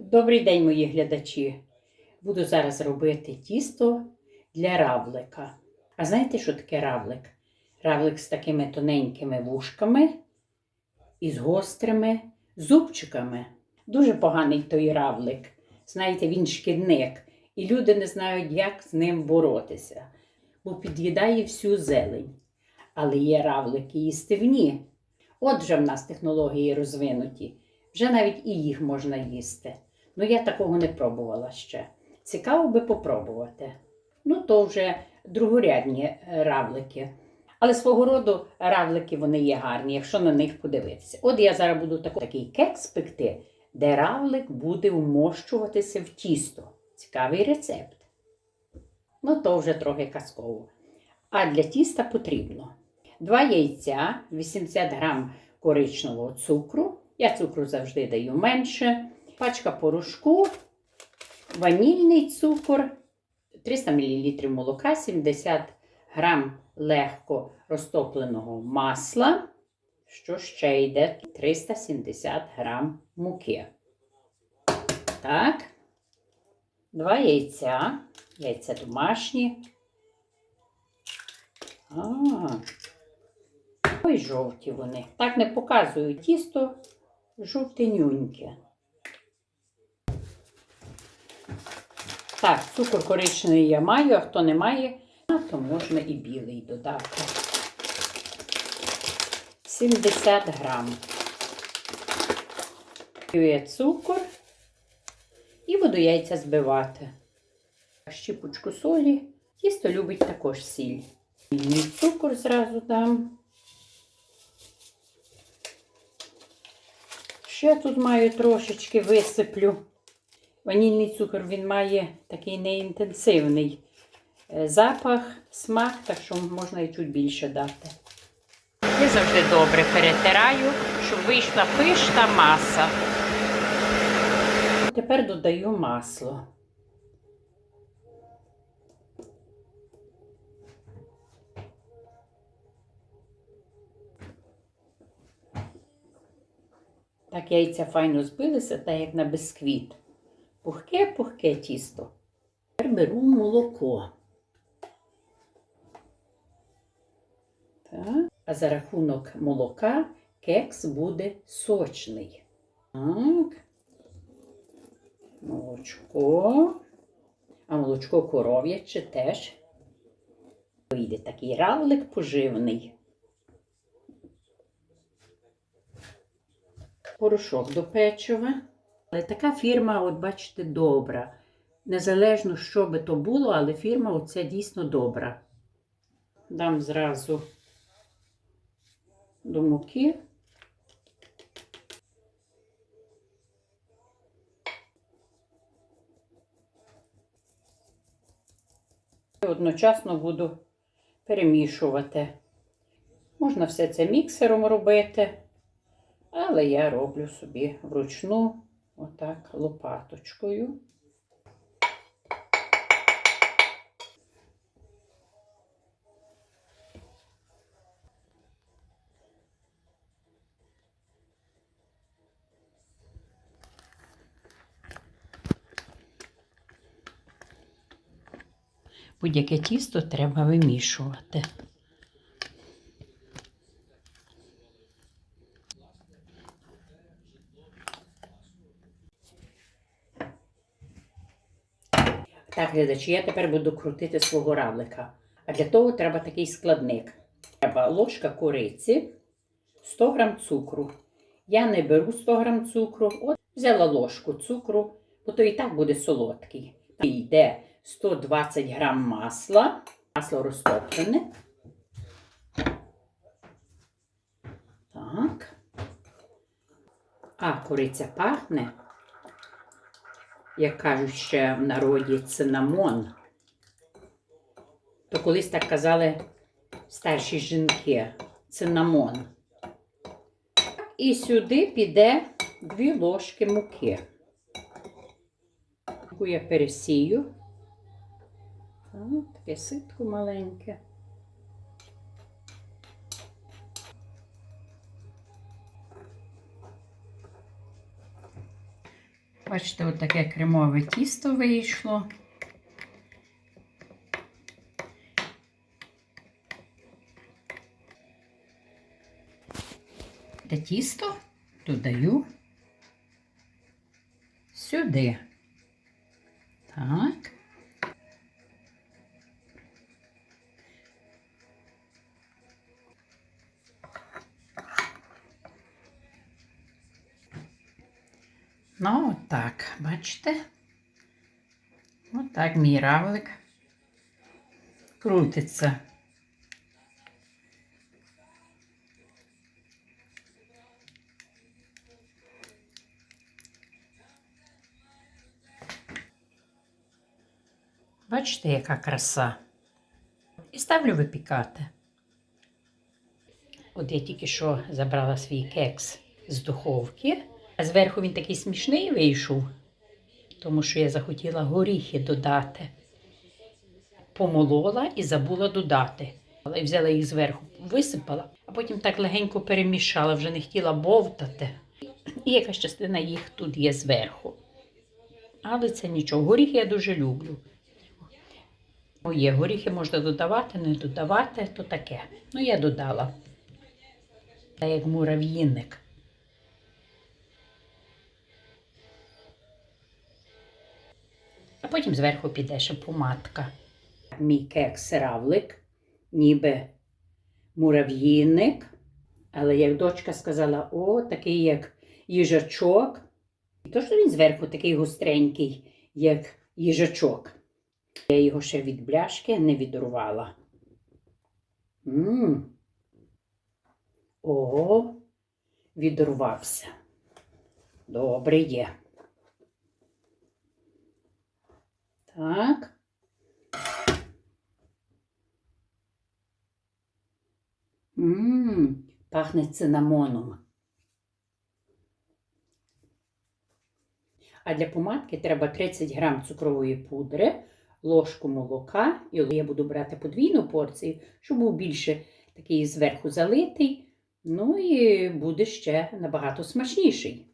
Добрий день, мої глядачі. Буду зараз робити тісто для равлика. А знаєте, що таке равлик? Равлик з такими тоненькими вушками і з гострими зубчиками. Дуже поганий той равлик. Знаєте, він шкідник, і люди не знають, як з ним боротися, бо під'їдає всю зелень. Але є равлики їстивні. Отже, в нас технології розвинуті. Вже навіть і їх можна їсти. Ну, я такого не пробувала ще. Цікаво би попробувати. Ну, то вже другорядні е, равлики. Але свого роду равлики вони є гарні, якщо на них подивитися. От я зараз буду такий кекс пекти, де равлик буде вмощуватися в тісто. Цікавий рецепт. Ну, то вже трохи казково. А для тіста потрібно 2 яйця, 80 грам коричневого цукру. Я цукру завжди даю менше. Пачка порошку, ванільний цукор, 300 мл молока, 70 грам легко розтопленого масла. Що ще йде? 370 грам муки. Так. Два яйця. Яйця домашні. А, ой, жовті вони. Так не показують тісто жовтенюньке. Так, цукор коричневий я маю, а хто не має, то можна і білий додати. 70 грам. Є цукор і буду яйця збивати. Щіпочку солі. Тісто любить також сіль. І цукор зразу дам. Ще тут маю трошечки висиплю. Ванільний цукор він має такий неінтенсивний е, запах, смак, так що можна і чуть більше дати. Я завжди добре перетираю, щоб вийшла пишна маса. Тепер додаю масло. Так яйця файно збилися, так як на бисквіт. Пухке-пухке тісто. Тепер беру молоко. Так. А за рахунок молока кекс буде сочний. Так. Молочко. А молочко коров'яче теж. Вийде такий равлик поживний. Порошок до печива. Але така фірма, от бачите, добра. Незалежно, що би то було, але фірма оця дійсно добра. Дам зразу до муки. І Одночасно буду перемішувати. Можна все це міксером робити, але я роблю собі вручну, отак, лопаточкою. Будь-яке тісто треба вимішувати. Так, глядачі, я тепер буду крутити свого равлика. А для того треба такий складник. Треба ложка кориці, 100 г цукру. Я не беру 100 г цукру, от взяла ложку цукру, бо то і так буде солодкий. Йде 120 г масла, масло розтоплене. Так. А кориця пахне як кажуть ще в народі, цинамон. То колись так казали старші жінки цинамон. І сюди піде дві ложки муки. Яку я пересію. Таке ситко маленьке. Бачите, от таке кремове тісто вийшло. Те тісто додаю сюди. Так. Ну, отак, бачите? Отак мій равлик крутиться. Бачите, яка краса. І ставлю випікати. От я тільки що забрала свій кекс з духовки, а зверху він такий смішний вийшов, тому що я захотіла горіхи додати. Помолола і забула додати. Але взяла їх зверху, висипала, а потім так легенько перемішала, вже не хотіла бовтати. І якась частина їх тут є зверху. Але це нічого. Горіхи я дуже люблю. О, є, горіхи можна додавати, не додавати, то таке. Ну, я додала. Та як мурав'їник. А потім зверху піде ще помадка. Мій кекс равлик, ніби мурав'їник. Але як дочка сказала, о, такий як їжачок. І то, що він зверху такий гостренький, як їжачок. Я його ще від бляшки не відрувала. Мм. О, відрувався. Добре є. Так. Мм, пахне цинамоном. А для помадки треба 30 грам цукрової пудри, ложку молока, і я буду брати подвійну порцію, щоб був більше такий зверху залитий. Ну і буде ще набагато смачніший.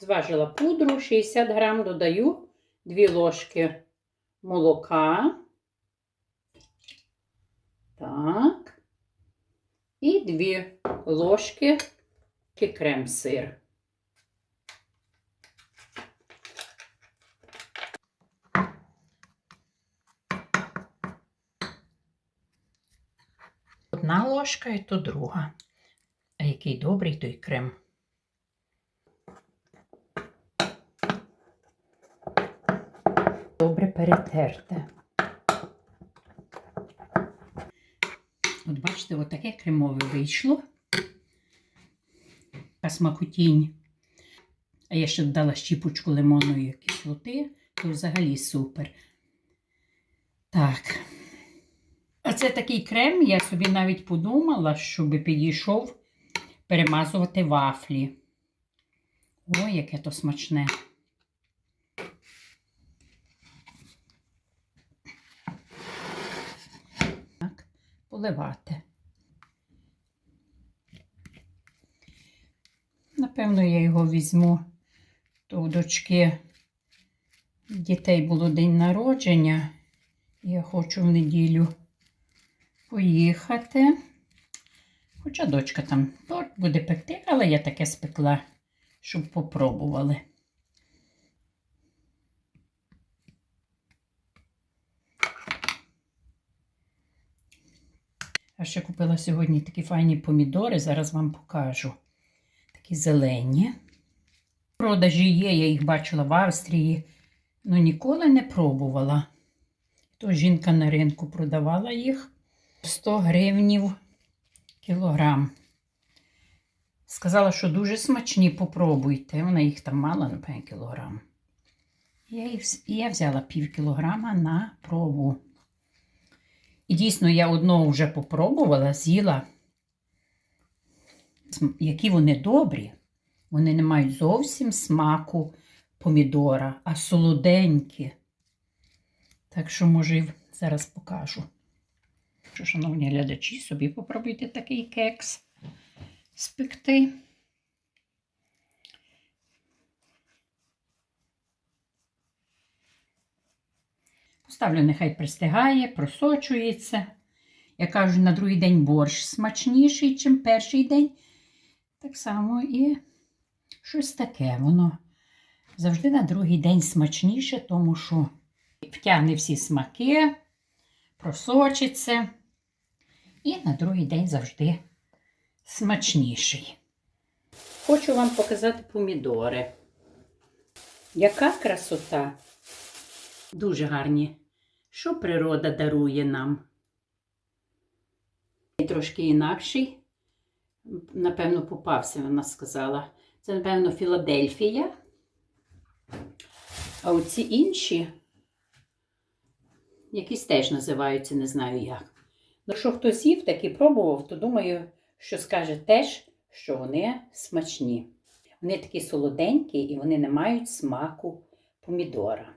Зважила пудру, 60 грам, додаю 2 ложки молока. Так. І 2 ложки крем-сир. Одна ложка і то друга. А який добрий той крем. Перетерте. От бачите, от кремове вийшло. Така смакотінь. А я ще додала щіпочку лимонної кислоти, то взагалі супер. Так. А це такий крем, я собі навіть подумала, щоб підійшов перемазувати вафлі. Ой, яке то смачне. Так, поливати. Напевно, я його візьму, то у дочки дітей було день народження. Я хочу в неділю поїхати. Хоча дочка там торт буде пекти, але я таке спекла, щоб попробували. А ще купила сьогодні такі файні помідори, зараз вам покажу. Такі зелені. Продажі є, я їх бачила в Австрії, але ніколи не пробувала. То жінка на ринку продавала їх 100 гривнів кілограм. Сказала, що дуже смачні, попробуйте. Вона їх там мала, напевно, кілограм. Я, їх, я взяла пів кілограма на пробу. І дійсно, я одного вже попробувала, з'їла, які вони добрі. Вони не мають зовсім смаку помідора, а солоденькі. Так що, може, зараз покажу. Шановні глядачі, собі попробуйте такий кекс спекти. Ставлю, нехай пристигає, просочується. Я кажу, на другий день борщ смачніший, ніж перший день. Так само і щось таке. Воно завжди на другий день смачніше, тому що втягне всі смаки, просочиться. І на другий день завжди смачніший. Хочу вам показати помідори. Яка красота! Дуже гарні. Що природа дарує нам? Трошки інакший. Напевно, попався, вона сказала. Це, напевно, Філадельфія. А оці інші, якісь теж називаються, не знаю як. Ну, якщо хтось їв, так і пробував, то думаю, що скаже теж, що вони смачні. Вони такі солоденькі і вони не мають смаку помідора.